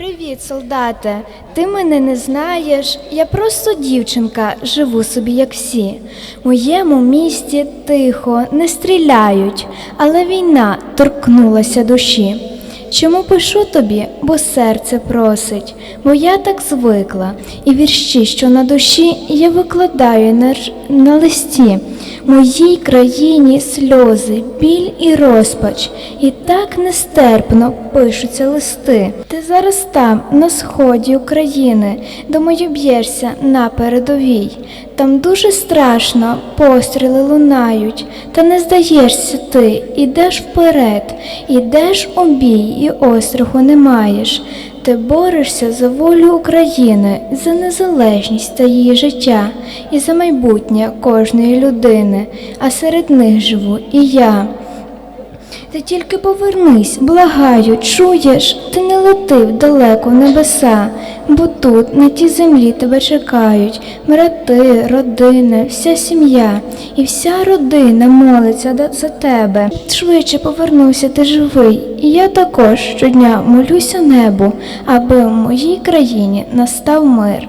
Привіт, солдате. Ти мене не знаєш. Я просто дівчинка, живу собі, як всі. Моєму місті тихо, не стріляють, але війна торкнулася душі. Чому пишу тобі, бо серце просить, бо я так звикла, і вірші, що на душі, я викладаю на, на листі. Моїй країні сльози, біль і розпач, і так нестерпно пишуться листи. Ти зараз там, на сході України, думаю, б'єшся на передовій. Там дуже страшно, постріли лунають, та не здаєшся ти, ідеш вперед, ідеш у бій і остраху не маєш. Ти борешся за волю України, за незалежність та її життя, і за майбутнє кожної людини, а серед них живу і я. Ти тільки повернись, благаю, чуєш, ти не летив далеко в небеса, бо тут, на тій землі, тебе чекають брати, родини, вся сім'я, і вся родина молиться за тебе. Швидше повернувся ти живий, і я також щодня молюся небу, аби в моїй країні настав мир.